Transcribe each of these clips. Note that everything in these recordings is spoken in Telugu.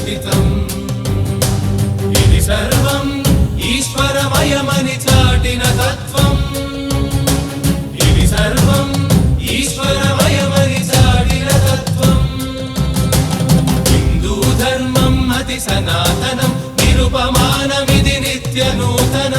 సంచితం ఇది సర్వం ఈశ్వరమయమని చాటిన తత్వం. ఇది సర్వం ఈశ్వరమయమని చాటిన తత్వం. హిందూ ధర్మం అతి సనాతనం నిరుపమానమిది నిత్య నూతన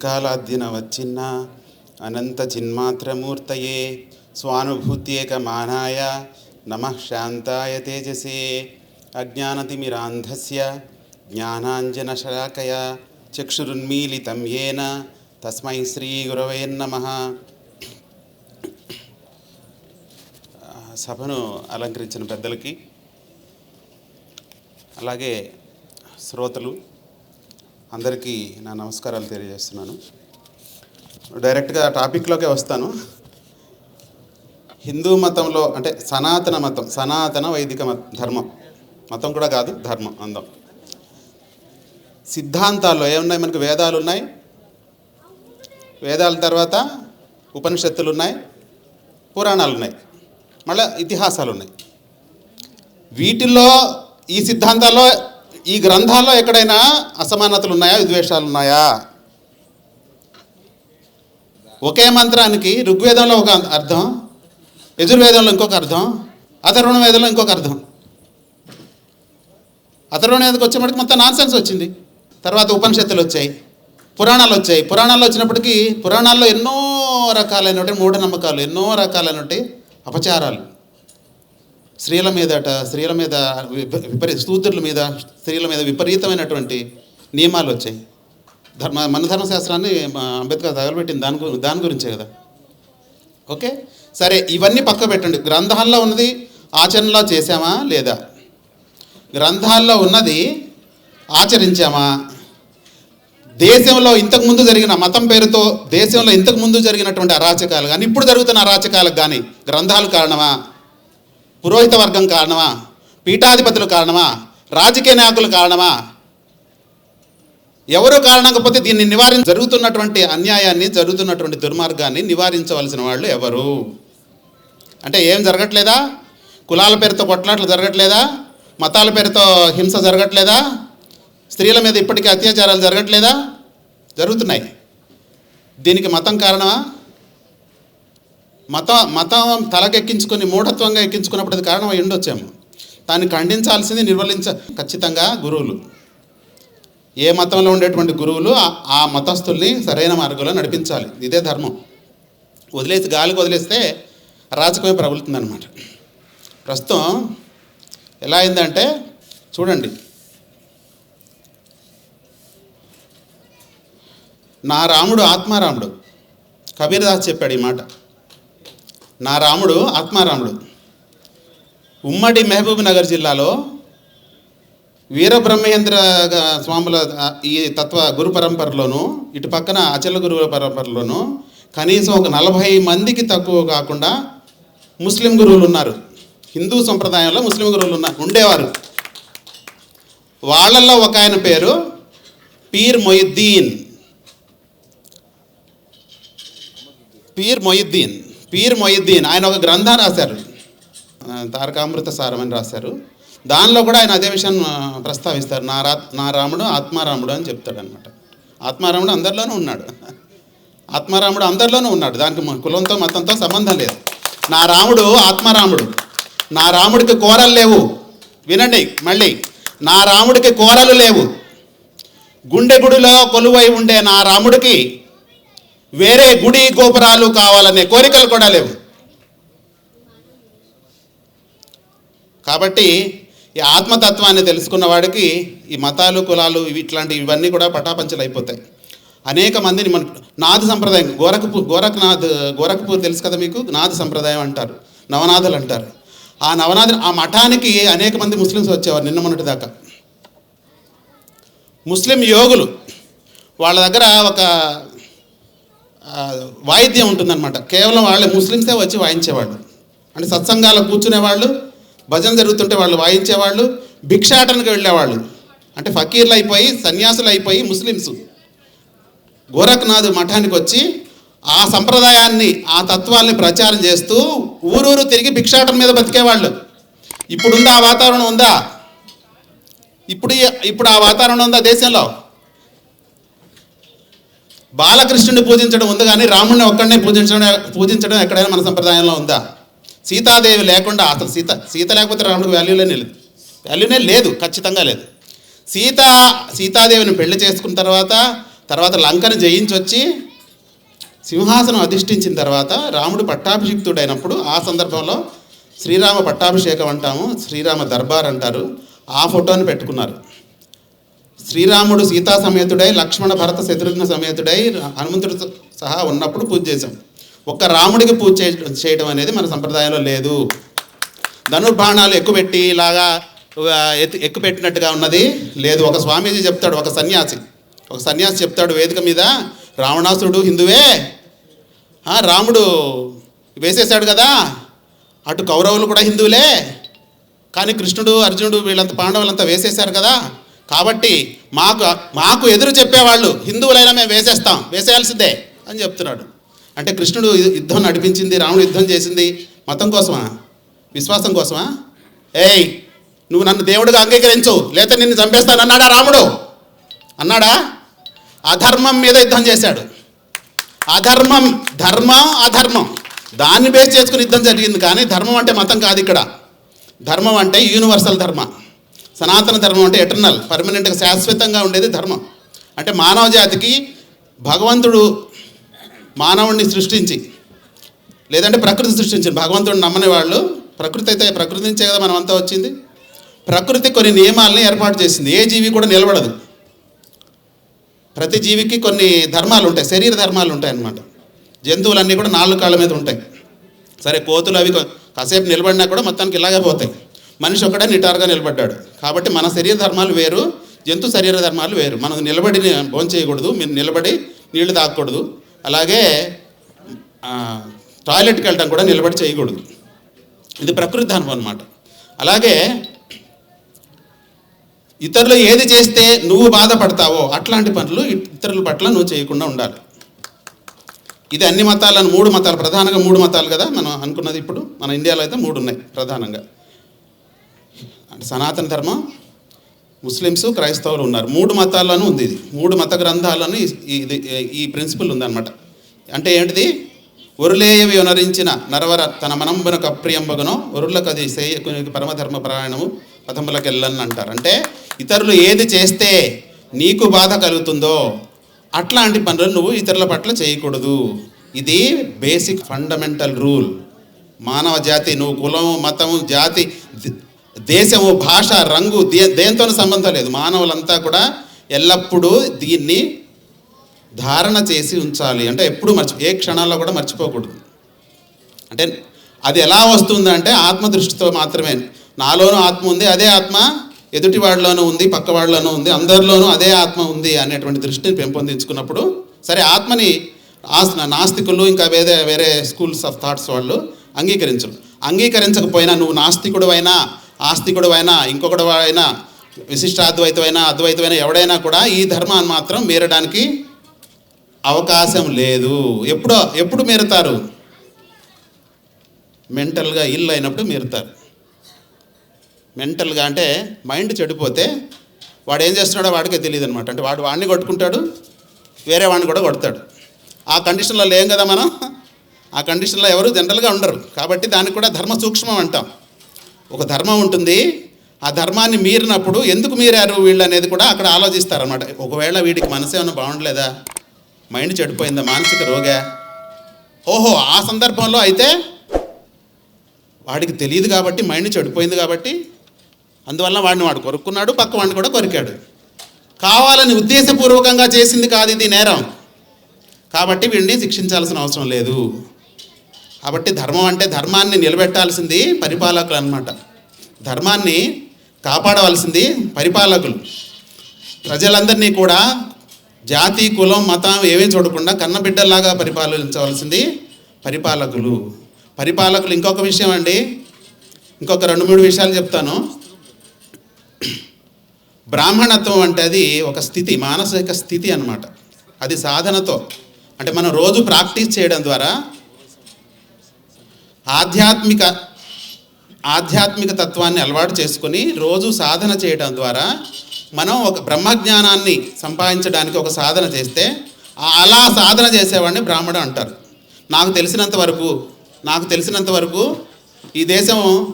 దిక్కాలాద్దిన వచ్చిన్న అనంత చిన్మాత్రమూర్తయే స్వానుభూత్యేక మానాయ నమ శాంతాయ తేజసే అజ్ఞానతిమిరాంధస్య జ్ఞానాంజనశలాకయ చక్షురున్మీలితం ఏన తస్మై శ్రీగురవే నమ. సభను అలంకరించిన పెద్దలకి అలాగే శ్రోతలు అందరికీ నా నమస్కారాలు తెలియజేస్తున్నాను. డైరెక్ట్గా టాపిక్లోకే వస్తాను. హిందూ మతంలో అంటే సనాతన మతం సనాతన వైదిక మత ధర్మం. మతం కూడా కాదు ధర్మం అందం. సిద్ధాంతాల్లో ఏమున్నాయి మనకు? వేదాలు ఉన్నాయి వేదాల తర్వాత ఉపనిషత్తులు ఉన్నాయి పురాణాలు ఉన్నాయి మళ్ళీ ఇతిహాసాలు ఉన్నాయి వీటిల్లో ఈ సిద్ధాంతాల్లో ఈ గ్రంథాల్లో ఎక్కడైనా అసమానతలు ఉన్నాయా? విద్వేషాలు ఉన్నాయా? ఒకే మంత్రానికి ఋగ్వేదంలో ఒక అర్థం యజుర్వేదంలో ఇంకొక అర్థం అథర్వణ వేదంలో ఇంకొక అర్థం. అథర్వణ వేదకు వచ్చేప్పటికి మొత్తం నాన్సెన్స్ వచ్చింది. తర్వాత ఉపనిషత్తులు వచ్చాయి పురాణాలు వచ్చాయి. పురాణాలు వచ్చినప్పటికీ పురాణాల్లో ఎన్నో రకాలైనటువంటి మూఢనమ్మకాలు ఎన్నో రకాలైనటువంటి అపచారాలు. స్త్రీల మీదట స్త్రీల మీద విపరీ సూత్రుల మీద స్త్రీల మీద విపరీతమైనటువంటి నియమాలు వచ్చాయి. ధర్మ మన ధర్మశాస్త్రాన్ని అంబేద్కర్ తగలబెట్టింది దాని దాని గురించే కదా. ఓకే? సరే ఇవన్నీ పక్క పెట్టండి. గ్రంథాల్లో ఉన్నది ఆచరణలో చేశామా లేదా? గ్రంథాల్లో ఉన్నది ఆచరించామా? దేశంలో ఇంతకుముందు జరిగిన మతం పేరుతో దేశంలో ఇంతకు ముందు జరిగినటువంటి అరాచకాలు కానీ ఇప్పుడు జరుగుతున్న అరాచకాలకు కానీ గ్రంథాలు కారణమా? పురోహిత వర్గం కారణమా? పీఠాధిపతులు కారణమా? రాజకీయ నాయకులు కారణమా? ఎవరు కారణకపోతే దీన్ని నివారించ జరుగుతున్నటువంటి అన్యాయాన్ని జరుగుతున్నటువంటి దుర్మార్గాన్ని నివారించవలసిన వాళ్ళు ఎవరు? అంటే ఏం జరగట్లేదా? కులాల పేరుతో కొట్లాట్లు జరగట్లేదా? మతాల పేరుతో హింస జరగట్లేదా? స్త్రీల మీద ఇప్పటికీ అత్యాచారాలు జరగట్లేదా? జరుగుతున్నాయి. దీనికి మతం కారణమా? మత మతం తలకెక్కించుకొని మూఢత్వంగా ఎక్కించుకున్నప్పుడు అది కారణం అయి ఉండొచ్చేమో. దాన్ని ఖండించాల్సింది నిర్వహించ ఖచ్చితంగా గురువులు. ఏ మతంలో ఉండేటువంటి గురువులు ఆ- ఆ మతస్థుల్ని సరైన మార్గంలో నడిపించాలి. ఇదే ధర్మం. వదిలేసి గాలికి వదిలేస్తే అరాచకమే ప్రబలుతుందన్నమాట. ప్రస్తుతం ఎలా అయిందంటే చూడండి. నా రాముడు ఆత్మారాముడు. కబీర్దాస్ చెప్పాడు ఈ మాట. నా రాముడు ఆత్మారాముడు. ఉమ్మడి మహబూబ్ నగర్ జిల్లాలో వీరబ్రహ్మేంద్ర గ- స్వాముల ఈ తత్వ గురు పరంపరలోను ఇటు పక్కన అచల గురువుల పరంపరలోను కనీసం ఒక నలభై మందికి తక్కువ కాకుండా ముస్లిం గురువులు ఉన్నారు. హిందూ సంప్రదాయంలో ముస్లిం గురువులు ఉన్నారు ఉండేవారు. వాళ్ళల్లో ఒక ఆయన పేరు పీర్ మొయిద్దీన్. పీర్ మొయిద్దీన్. పీర్ మొయిద్దీన్ ఆయన ఒక గ్రంథం రాశారు. తారకామృత సారం అని రాశారు. దానిలో కూడా ఆయన అదే విషయం ప్రస్తావిస్తారు. నా రా నా రాముడు ఆత్మారాముడు అని చెప్తాడు అనమాట ఆత్మారాముడు అందరిలోనూ ఉన్నాడు. ఆత్మారాముడు అందరిలోనూ ఉన్నాడు. దానికి కులంతో మతంతో సంబంధం లేదు. నా రాముడు ఆత్మారాముడు. నా రాముడికి కోరలు లేవు. వినండి మళ్ళీ. నా రాముడికి కోరలు లేవు. గుండె గుడిలో కొలువై ఉండే నా రాముడికి వేరే గుడి గోపురాలు కావాలనే కోరికలు కూడా లేవు. కాబట్టి ఈ ఆత్మతత్వాన్ని తెలుసుకున్న వాడికి ఈ మతాలు కులాలు ఇవి ఇట్లాంటి ఇవన్నీ కూడా పటాపంచలు అయిపోతాయి. అనేక మందిని మన నాథ సంప్రదాయం గోరఖపూర్ గోరఖనాథ్ గోరఖపూర్ తెలుసు కదా మీకు? నాథ సంప్రదాయం అంటారు నవనాథులు అంటారు. ఆ నవనాథ ఆ మఠానికి అనేక మంది ముస్లిమ్స్ వచ్చేవారు నిన్న మొన్నటి దాకా. ముస్లిం యోగులు వాళ్ళ దగ్గర ఒక వాయిద్యం ఉంటుందన్నమాట. కేవలం వాళ్ళే ముస్లిమ్సే వచ్చి వాయించేవాళ్ళు. అంటే సత్సంగాలు కూర్చునేవాళ్ళు భజన జరుగుతుంటే వాళ్ళు వాయించేవాళ్ళు భిక్షాటనకు వెళ్ళేవాళ్ళు. అంటే ఫకీర్లు అయిపోయి సన్యాసులు అయిపోయి ముస్లిమ్స్. గోరఖ్నాథ్ మఠానికి వచ్చి ఆ సంప్రదాయాన్ని ఆ తత్వాల్ని ప్రచారం చేస్తూ ఊరూరు తిరిగి భిక్షాటన మీద బతికేవాళ్ళు ఇప్పుడుందా ఆ వాతావరణం ఉందా? ఇప్పుడు ఇప్పుడు ఆ వాతావరణం ఉందా దేశంలో? బాలకృష్ణుని పూజించడం ఉంది కానీ రాముడిని ఒక్కడనే పూజించడం పూజించడం ఎక్కడైనా మన సంప్రదాయంలో ఉందా? సీతాదేవి లేకుండా అసలు సీత సీత లేకపోతే రాముడికి వాల్యూనే లేదు. వాల్యూనే లేదు ఖచ్చితంగా లేదు. సీత సీతాదేవిని పెళ్ళి చేసుకున్న తర్వాత తర్వాత లంకను జయించి వచ్చి సింహాసనం అధిష్ఠించిన తర్వాత రాముడు పట్టాభిషిక్తుడైనప్పుడు ఆ సందర్భంలో శ్రీరామ పట్టాభిషేకం అంటాము శ్రీరామ దర్బార్ అంటారు. ఆ ఫోటోని పెట్టుకున్నారు. శ్రీరాముడు సీతా సమేతుడై లక్ష్మణ భరత శత్రుఘ్న సమేతుడై హనుమంతుడు సహా ఉన్నప్పుడు పూజ చేశాం. ఒక్క రాముడికి పూజ చే- చేయడం అనేది మన సంప్రదాయంలో లేదు. ధనుర్బాణాలు ఎక్కుపెట్టి ఇలాగా ఎత్తు ఎక్కుపెట్టినట్టుగా ఉన్నది లేదు. ఒక స్వామీజీ చెప్తాడు ఒక సన్యాసి ఒక సన్యాసి చెప్తాడు వేదిక మీద రావణాసురుడు హిందువే. రాముడు వేసేశాడు కదా అటు కౌరవులు కూడా హిందువులే. కానీ కృష్ణుడు అర్జునుడు వీళ్ళంతా పాండవులంతా వేసేశారు కదా కాబట్టి మాకు మాకు ఎదురు చెప్పేవాళ్ళు హిందువులైనా మేము వేసేస్తాం వేసేయాల్సిందే అని చెప్తున్నాడు. అంటే కృష్ణుడు యుద్ధం నడిపించింది రాముడు యుద్ధం చేసింది మతం కోసమా? విశ్వాసం కోసమా? ఏయ్ నువ్వు నన్ను దేవుడిగా అంగీకరించు లేకపోతే నిన్ను చంపేస్తాను అన్నాడా రాముడు? అన్నాడా? అధర్మం మీద యుద్ధం చేశాడు. అధర్మం ధర్మం అధర్మం. దాన్ని బేస్ చేసుకుని యుద్ధం జరిగింది కానీ ధర్మం అంటే మతం కాదు ఇక్కడ. ధర్మం అంటే యూనివర్సల్ ధర్మ. సనాతన ధర్మం అంటే ఎటర్నల్ పర్మనెంట్గా శాశ్వతంగా ఉండేది ధర్మం. అంటే మానవ జాతికి భగవంతుడు మానవుడిని సృష్టించి లేదంటే ప్రకృతి సృష్టించింది భగవంతుడిని నమ్మని వాళ్ళు ప్రకృతి అయితే ప్రకృతి నుంచే కదా మనం అంతా వచ్చింది. ప్రకృతి కొన్ని నియమాలని ఏర్పాటు చేసింది. ఏ జీవి కూడా నిలబడదు. ప్రతి జీవికి కొన్ని ధర్మాలు ఉంటాయి. శరీర ధర్మాలు ఉంటాయి అన్నమాట జంతువులన్నీ కూడా నాలుగు కాళ్ళ మీద ఉంటాయి. సరే కోతులు అవి కాసేపు నిలబడినా కూడా మొత్తానికి ఇలాగే పోతాయి. మనిషి ఒకడే నిటారుగా నిలబడ్డాడు. కాబట్టి మన శరీర ధర్మాలు వేరు జంతు శరీర ధర్మాలు వేరు. మనం నిలబడి భోజనం చేయకూడదు మీరు నిలబడి నీళ్ళు తాగకూడదు. అలాగే టాయిలెట్కి వెళ్ళడం కూడా నిలబడి చేయకూడదు. ఇది ప్రకృతి ధర్మం అనమాట అలాగే ఇతరులు ఏది చేస్తే నువ్వు బాధపడతావో అట్లాంటి పనులు ఇతరుల పట్ల నువ్వు చేయకుండా ఉండాలి. ఇది అన్ని మతాలను మూడు మతాలు ప్రధానంగా మూడు మతాలు కదా మనం అనుకున్నది ఇప్పుడు. మన ఇండియాలో అయితే మూడు ఉన్నాయి ప్రధానంగా. అంటే సనాతన ధర్మం ముస్లిమ్స్ క్రైస్తవులు ఉన్నారు. మూడు మతాలను ఉంది ఇది. మూడు మత గ్రంథాలను ఈ- ఇది ఈ ప్రిన్సిపల్ ఉందన్నమాట. అంటే ఏంటిది? ఒరులేయ వినరించిన నరవర తన మనంబునకు అప్రియంబగునో ఒరులకు అది సేయకునికి పరమధర్మ ప్రయాణము పదములకు వెళ్ళని అంటారు. అంటే ఇతరులు ఏది చేస్తే నీకు బాధ కలుగుతుందో అట్లాంటి పనులు నువ్వు ఇతరుల పట్ల చేయకూడదు. ఇది బేసిక్ ఫండమెంటల్ రూల్. మానవ జాతి నువ్వు కులం మతం జాతి దేశము భాష రంగు దే దేంతోనూ సంబంధం లేదు. మానవులంతా కూడా ఎల్లప్పుడూ దీన్ని ధారణ చేసి ఉంచాలి. అంటే ఎప్పుడు మర్చి ఏ క్షణాల్లో కూడా మర్చిపోకూడదు. అంటే అది ఎలా వస్తుందంటే ఆత్మ దృష్టితో మాత్రమే. నాలోనూ ఆత్మ ఉంది అదే ఆత్మ ఎదుటివాడిలోనూ ఉంది పక్కవాడిలోనూ ఉంది అందరిలోనూ అదే ఆత్మ ఉంది అనేటువంటి దృష్టిని పెంపొందించుకున్నప్పుడు సరే ఆత్మని నాస్తికులు ఇంకా వేరే వేరే స్కూల్స్ ఆఫ్ థాట్స్ వాళ్ళు అంగీకరించరు. అంగీకరించకపోయినా నువ్వు నాస్తికుడు అయినా ఆస్తికుడు అయినా ఇంకొకడు అయినా విశిష్టాద్వైతమైనా అద్వైతమైనా ఎవడైనా కూడా ఈ ధర్మాన్ని మాత్రం మీరడానికి అవకాశం లేదు. ఎప్పుడో ఎప్పుడు మీరుతారు? మెంటల్గా ఇల్లు అయినప్పుడు మీరుతారు. మెంటల్గా అంటే మైండ్ చెడిపోతే వాడు ఏం చేస్తున్నాడో వాడికే తెలియదు అనమాట అంటే వాడు వాడిని కొట్టుకుంటాడు వేరే వాడిని కూడా కొడతాడు. ఆ కండిషన్లో లేం కదా మనం? ఆ కండిషన్లో ఎవరు జనరల్గా ఉండరు. కాబట్టి దానికి కూడా ధర్మ సూక్ష్మం అంటాం. ఒక ధర్మం ఉంటుంది. ఆ ధర్మాన్ని మీరినప్పుడు ఎందుకు మీరారు వీళ్ళు అనేది కూడా అక్కడ ఆలోచిస్తారన్నమాట. ఒకవేళ వీడికి మనసు ఏమైనా బాగుండలేదా? మైండ్ చెడిపోయిందా? మానసిక రోగా? ఓహో ఆ సందర్భంలో అయితే వాడికి తెలియదు కాబట్టి మైండ్ చెడిపోయింది కాబట్టి అందువల్ల వాడిని వాడు కొరుక్కున్నాడు పక్క వాడిని కూడా కొరికాడు. కావాలని ఉద్దేశపూర్వకంగా చేసింది కాదు ఇది నేరం. కాబట్టి వీడిని శిక్షించాల్సిన అవసరం లేదు. కాబట్టి ధర్మం అంటే ధర్మాన్ని నిలబెట్టాల్సింది పరిపాలకులు అన్నమాట. ధర్మాన్ని కాపాడవలసింది పరిపాలకులు. ప్రజలందరినీ కూడా జాతి కులం మతం ఏమీ చూడకుండా కన్నబిడ్డల్లాగా పరిపాలించవలసింది పరిపాలకులు. పరిపాలకులు ఇంకొక విషయం అండి. ఇంకొక రెండు మూడు విషయాలు చెప్తాను. బ్రాహ్మణత్వం అంటే అది ఒక స్థితి మానసిక స్థితి అనమాట అది సాధనతో. అంటే మనం రోజు ప్రాక్టీస్ చేయడం ద్వారా ఆధ్యాత్మిక ఆధ్యాత్మిక తత్వాన్ని అలవాటు చేసుకొని రోజు సాధన చేయడం ద్వారా మనం ఒక బ్రహ్మజ్ఞానాన్ని సంపాదించడానికి ఒక సాధన చేస్తే అలా సాధన చేసేవాడిని బ్రాహ్మడు అంటారు. నాకు తెలిసినంత వరకు నాకు తెలిసినంత వరకు ఈ దేశం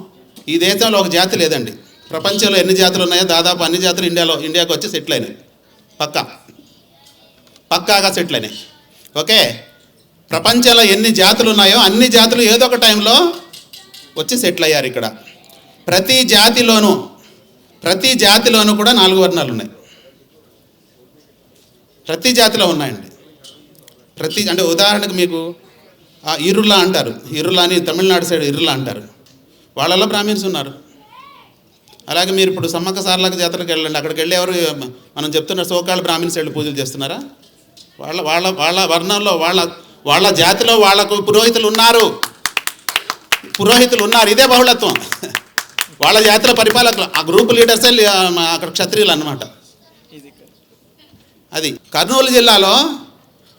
ఈ దేశంలో ఒక జాతి లేదండి. ప్రపంచంలో ఎన్ని జాతులు ఉన్నాయో దాదాపు అన్ని జాతులు ఇండియాలో ఇండియాకి వచ్చి సెటిల్ అయినాయి. పక్కా. పక్కాగా సెటిల్ అయినాయి. ఓకే? ప్రపంచంలో ఎన్ని జాతులు ఉన్నాయో అన్ని జాతులు ఏదో ఒక టైంలో వచ్చి సెటిల్ అయ్యారు ఇక్కడ. ప్రతి జాతిలోనూ ప్రతి జాతిలోనూ కూడా నాలుగు వర్ణాలు ఉన్నాయి. ప్రతి జాతిలో ఉన్నాయండి. ప్రతి అంటే ఉదాహరణకు మీకు ఇరులా అంటారు. ఇరులా అని తమిళనాడు సైడ్ ఇరులా అంటారు. వాళ్ళలో బ్రాహ్మిన్స్ ఉన్నారు. అలాగే మీరు ఇప్పుడు సమ్మక్క సార్లక జాతరకు వెళ్ళండి. అక్కడికి వెళ్ళి ఎవరు మనం చెప్తున్న సోకాళ్ళు బ్రాహ్మిన్స్ వెళ్ళి పూజలు చేస్తున్నారా? వాళ్ళ వాళ్ళ వాళ్ళ వర్ణంలో వాళ్ళ వాళ్ళ జాతిలో వాళ్ళకు పురోహితులు ఉన్నారు. పురోహితులు ఉన్నారు ఇదే బహుళత్వం. వాళ్ళ జాతిలో పరిపాలకులు ఆ గ్రూప్ లీడర్సే మా అక్కడ క్షత్రియులు అనమాట అది కర్నూలు జిల్లాలో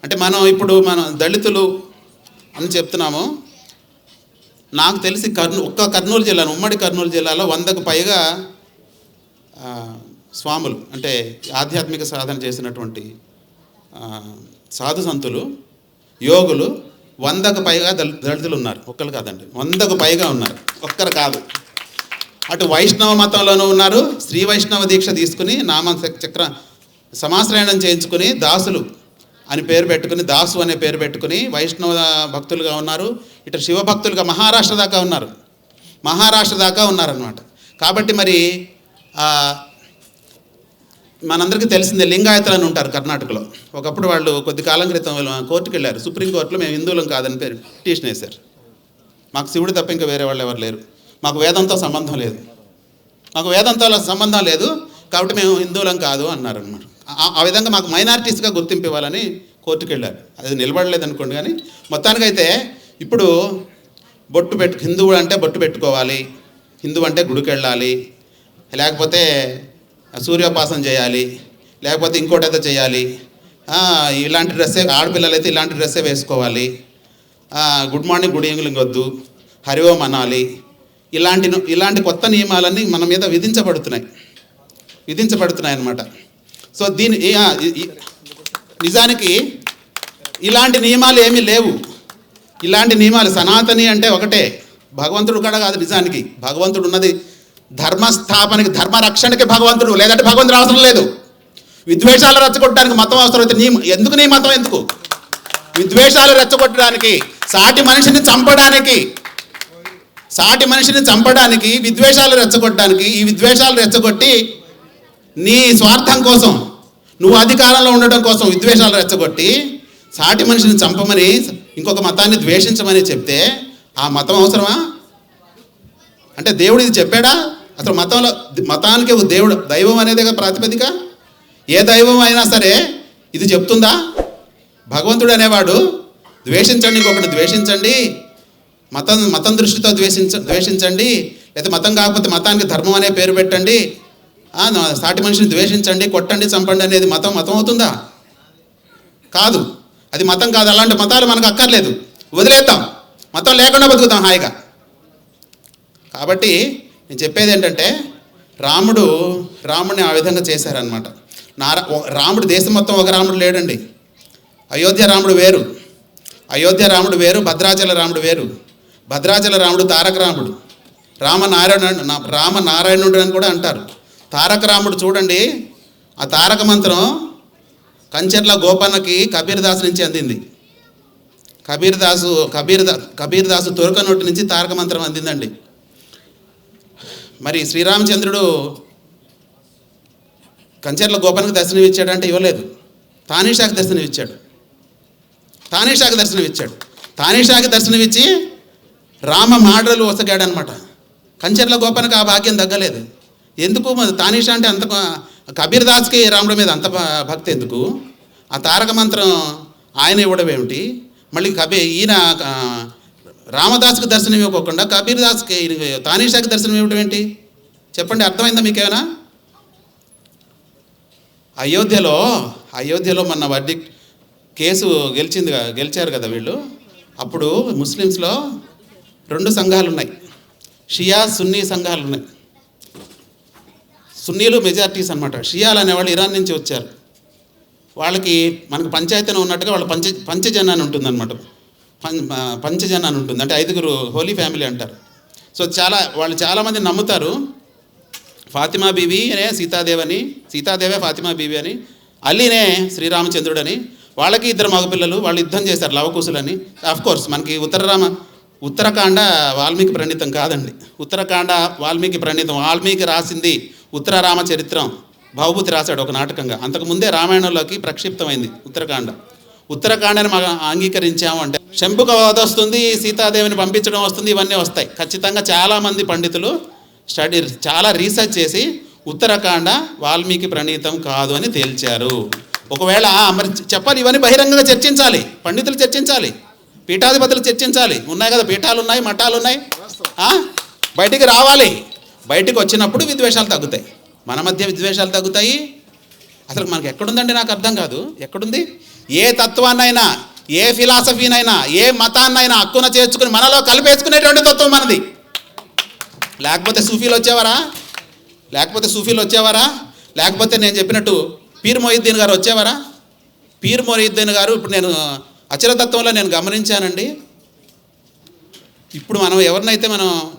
అంటే మనం ఇప్పుడు మనం దళితులు అని చెప్తున్నాము. నాకు తెలిసి కర్నూ ఒక్క కర్నూలు జిల్లాను ఉమ్మడి కర్నూలు జిల్లాలో వందకు పైగా స్వాములు అంటే ఆధ్యాత్మిక సాధన చేసినటువంటి సాధు సంతులు యోగులు వందకు పైగా దళితులు ఉన్నారు ఒక్కరు కాదండి. వందకు పైగా ఉన్నారు. ఒక్కరు కాదు. అటు వైష్ణవ మతంలోనూ ఉన్నారు. శ్రీ వైష్ణవ దీక్ష తీసుకుని నామ చక్ర సమాశ్రయణం చేయించుకుని దాసులు అని పేరు పెట్టుకుని దాసు అనే పేరు పెట్టుకుని వైష్ణవ భక్తులుగా ఉన్నారు. ఇటు శివభక్తులుగా మహారాష్ట్ర దాకా ఉన్నారు. మహారాష్ట్ర దాకా ఉన్నారనమాట కాబట్టి మరి మనందరికీ తెలిసిందే లింగాయతులు అని ఉంటారు కర్ణాటకలో. ఒకప్పుడు వాళ్ళు కొద్ది కాలం క్రితం వాళ్ళు కోర్టుకు వెళ్ళారు సుప్రీంకోర్టులో మేము హిందువులం కాదని పేరు పిటిషన్ వేశారు. మాకు శివుడు తప్ప ఇంకా వేరే వాళ్ళు ఎవరు లేరు. మాకు వేదంతో సంబంధం లేదు. మాకు వేదంతో సంబంధం లేదు కాబట్టి మేము హిందువులం కాదు అన్నారు అనమాట ఆ విధంగా మాకు మైనారిటీస్గా గుర్తింపు ఇవ్వాలని కోర్టుకు వెళ్ళారు అది నిలబడలేదు అనుకోండి కానీ మొత్తానికైతే ఇప్పుడు బొట్టు పెట్టు హిందువు అంటే బొట్టు పెట్టుకోవాలి. హిందువు అంటే గుడికి వెళ్ళాలి లేకపోతే సూర్యోపాసన చేయాలి లేకపోతే ఇంకోటి ఏదో చేయాలి. ఇలాంటి డ్రెస్సే ఆడపిల్లలు అయితే ఇలాంటి డ్రెస్సే వేసుకోవాలి. గుడ్ మార్నింగ్ గుడ్ ఈవినింగ్ వద్దు. హరి ఓం అనాలి. ఇలాంటి ఇలాంటి కొత్త నియమాలన్నీ మన మీద విధించబడుతున్నాయి. విధించబడుతున్నాయి అన్నమాట. సో దీని నిజానికి ఇలాంటి నియమాలు ఏమీ లేవు. ఇలాంటి నియమాలు సనాతని అంటే ఒకటే. భగవంతుడు కూడా కాదు నిజానికి. భగవంతుడు ఉన్నది ధర్మస్థాపనకి ధర్మ రక్షణకి భగవంతుడు లేదంటే భగవంతుడు అవసరం లేదు. విద్వేషాలు రెచ్చగొట్టడానికి మతం అవసరం అయితే నీ ఎందుకు నీ మతం ఎందుకు? విద్వేషాలు రెచ్చగొట్టడానికి సాటి మనిషిని చంపడానికి సాటి మనిషిని చంపడానికి విద్వేషాలు రెచ్చగొట్టడానికి ఈ విద్వేషాలు రెచ్చగొట్టి నీ స్వార్థం కోసం నువ్వు అధికారంలో ఉండడం కోసం విద్వేషాలు రెచ్చగొట్టి సాటి మనిషిని చంపమని ఇంకొక మతాన్ని ద్వేషించమని చెప్తే ఆ మతం అవసరమా? అంటే దేవుడు ఇది చెప్పాడా? అసలు మతంలో మతానికి దేవుడు దైవం అనేదే ప్రాతిపదిక? ఏ దైవం అయినా సరే ఇది చెప్తుందా? భగవంతుడు అనేవాడు ద్వేషించండి ఇంకొకటి ద్వేషించండి. మతం మతం దృష్టితో ద్వేషించ ద్వేషించండి. లేదా మతం కాకపోతే మతానికి ధర్మం అనే పేరు పెట్టండి. సాటి మనిషిని ద్వేషించండి కొట్టండి చంపండి అనేది మతం మతం అవుతుందా? కాదు. అది మతం కాదు. అలాంటి మతాలు మనకు అక్కర్లేదు. వదిలేద్దాం. మతం లేకుండా బతుకుతాం హాయిగా. కాబట్టి నేను చెప్పేది ఏంటంటే రాముడు రాముడిని ఆ విధంగా చేశారనమాట నారా రాముడు దేశం మొత్తం ఒక రాముడు లేడండి. అయోధ్య రాముడు వేరు. అయోధ్య రాముడు వేరు భద్రాచల రాముడు వేరు. భద్రాచల రాముడు తారక రాముడు. రామనారాయణ రామనారాయణుడు అని కూడా అంటారు. తారక రాముడు చూడండి ఆ తారక మంత్రం కంచెర్ల గోపన్నకి కబీర్దాస్ నుంచి అందింది. కబీర్దాసు కబీర్దా కబీర్దాసు దా తురక నోటి నుంచి తారక మంత్రం అందిందండి. మరి శ్రీరామచంద్రుడు కంచెర్ల గోపానికి దర్శనం ఇచ్చాడంటే ఇవ్వలేదు. తానీషాకి దర్శనం ఇచ్చాడు తానీషాకి దర్శనం ఇచ్చాడు తానీషాకి దర్శనం ఇచ్చి రామ మాటలు వసగాడు అనమాట కంచెర్ల ఆ భాగ్యం తగ్గలేదు. ఎందుకు? మరి తానీషా అంటే అంత కబీర్ దాస్కి రాముడి మీద అంత భక్తి ఎందుకు? ఆ తారక మంత్రం ఆయన ఇవ్వడం ఏమిటి? మళ్ళీ కబీ ఈయన రామదాస్కి దర్శనం ఇవ్వకుండా కబీర్ దాస్కి తానీషాకి దర్శనం ఇవ్వడం ఏంటి? చెప్పండి అర్థమైందా మీకేమైనా? అయోధ్యలో అయోధ్యలో మొన్న వడ్డీ కేసు గెలిచింది గెలిచారు కదా వీళ్ళు. అప్పుడు ముస్లిమ్స్లో రెండు సంఘాలు ఉన్నాయి షియా సున్నీ సంఘాలు ఉన్నాయి సున్నీలు మెజార్టీస్ అనమాట షియాలు అనేవాళ్ళు ఇరాన్ నుంచి వచ్చారు. వాళ్ళకి మనకు పంచాయతీన ఉన్నట్టుగా వాళ్ళ పంచ పంచజనాన్ని అని పం పంచజన అని ఉంటుంది. అంటే ఐదుగురు హోలీ ఫ్యామిలీ అంటారు. సో చాలా వాళ్ళు చాలామంది నమ్ముతారు. ఫాతిమా బీబీ అనే సీతాదేవని సీతాదేవే ఫాతిమా బీబీ అని అలీనే శ్రీరామచంద్రుడని వాళ్ళకి ఇద్దరు మగపిల్లలు వాళ్ళు యుద్ధం చేశారు లవకుశులని ఆఫ్ కోర్స్ మనకి ఉత్తరరామ ఉత్తరకాండ వాల్మీకి ప్రణీతం కాదండి. ఉత్తరకాండ వాల్మీకి ప్రణీతం వాల్మీకి రాసింది ఉత్తరరామ చరిత్రం. భవభూతి రాశాడు ఒక నాటకంగా. అంతకుముందే రామాయణంలోకి ప్రక్షిప్తమైంది ఉత్తరకాండ. ఉత్తరాఖండని మనం అంగీకరించాము అంటే. శంభుక వధ వస్తుంది సీతాదేవిని పంపించడం వస్తుంది ఇవన్నీ వస్తాయి. ఖచ్చితంగా చాలామంది పండితులు స్టడీ చాలా రీసెర్చ్ చేసి ఉత్తరాఖండ వాల్మీకి ప్రణీతం కాదు అని తేల్చారు. ఒకవేళ మరి చెప్పాలి ఇవన్నీ బహిరంగంగా చర్చించాలి పండితులు చర్చించాలి పీఠాధిపతులు చర్చించాలి. ఉన్నాయి కదా పీఠాలు ఉన్నాయి మఠాలు ఉన్నాయి బయటికి రావాలి. బయటికి వచ్చినప్పుడు విద్వేషాలు తగ్గుతాయి. మన మధ్య విద్వేషాలు తగ్గుతాయి. అసలు మనకి ఎక్కడుందండి నాకు అర్థం కాదు. ఎక్కడుంది? ఏ తత్వాన్నైనా ఏ ఫిలాసఫీనైనా ఏ మతాన్నైనా హక్కున చేర్చుకుని మనలో కలిపేసుకునేటువంటి తత్వం మనది. లేకపోతే సూఫీలు వచ్చేవారా? లేకపోతే సూఫీలు వచ్చేవారా? లేకపోతే నేను చెప్పినట్టు పీర్ మొహిద్దీన్ గారు వచ్చేవారా? పీర్ మొయిద్దీన్ గారు ఇప్పుడు నేను అచలతత్వంలో నేను గమనించానండి. ఇప్పుడు మనం ఎవరినైతే మనం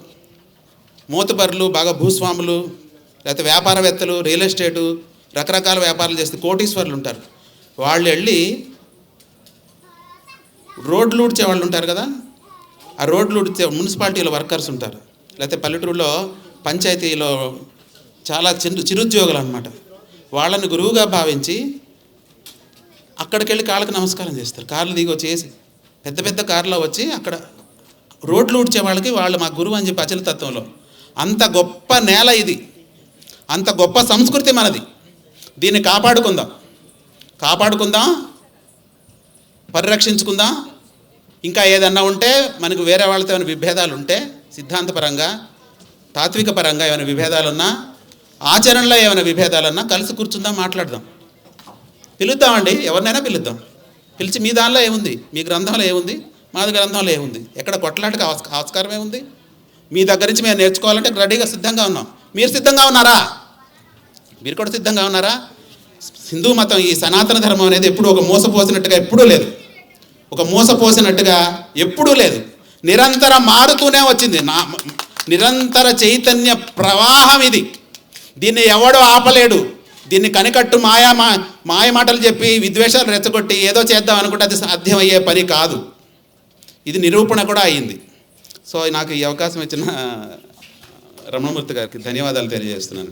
మూతబరులు బాగా భూస్వాములు లేకపోతే వ్యాపారవేత్తలు రియల్ ఎస్టేటు రకరకాల వ్యాపారాలు చేస్తే కోటీశ్వర్లు ఉంటారు. వాళ్ళు వెళ్ళి రోడ్లు ఊడ్చే వాళ్ళు ఉంటారు కదా? ఆ రోడ్లు ఊడ్చే మున్సిపాలిటీలో వర్కర్స్ ఉంటారు. లేకపోతే పల్లెటూరులో పంచాయతీలో చాలా చిరు చిరుద్యోగులు అనమాట వాళ్ళని గురువుగా భావించి అక్కడికి వెళ్ళి కాళ్ళకి నమస్కారం చేస్తారు. కార్లు దిగి వచ్చేసి పెద్ద పెద్ద కార్లో వచ్చి అక్కడ రోడ్లు ఊడ్చే వాళ్ళకి వాళ్ళు మా గురువు అని చెప్పి అచలతత్వంలో అంత గొప్ప నేల ఇది. అంత గొప్ప సంస్కృతి మనది. దీన్ని కాపాడుకుందాం. కాపాడుకుందాం. పరిరక్షించుకుందాం. ఇంకా ఏదన్నా ఉంటే మనకు వేరే వాళ్ళతో ఏమైనా విభేదాలు ఉంటే సిద్ధాంతపరంగా తాత్విక పరంగా ఏమైనా విభేదాలు ఉన్నా ఆచరణలో ఏమైనా విభేదాలున్నా కలిసి కూర్చుందాం మాట్లాడదాం. పిలుద్దామండి. ఎవరినైనా పిలుద్దాం. పిలిచి మీ దానిలో ఏముంది? మీ గ్రంథంలో ఏముంది? మా గ్రంథంలో ఏముంది? ఎక్కడ కొట్లాటకి ఆస్కారం ఏముంది మీ దగ్గర నుంచి మేము నేర్చుకోవాలంటే రెడీగా సిద్ధంగా ఉన్నాం. మీరు సిద్ధంగా ఉన్నారా? మీరు కూడా సిద్ధంగా ఉన్నారా? హిందూ మతం ఈ సనాతన ధర్మం అనేది ఎప్పుడూ ఒక మోసపోసినట్టుగా ఎప్పుడూ లేదు. ఒక మోసపోసినట్టుగా ఎప్పుడూ లేదు. నిరంతరం మారుతూనే వచ్చింది. నా నిరంతర చైతన్య ప్రవాహం ఇది. దీన్ని ఎవడో ఆపలేడు. దీన్ని కనికట్టు మాయా మా మాయ మాటలు చెప్పి విద్వేషాలు రెచ్చగొట్టి ఏదో చేద్దాం అనుకుంటే అది సాధ్యమయ్యే పని కాదు. ఇది నిరూపణ కూడా అయ్యింది సో నాకు ఈ అవకాశం ఇచ్చిన రమణమూర్తి గారికి ధన్యవాదాలు తెలియజేస్తున్నాను.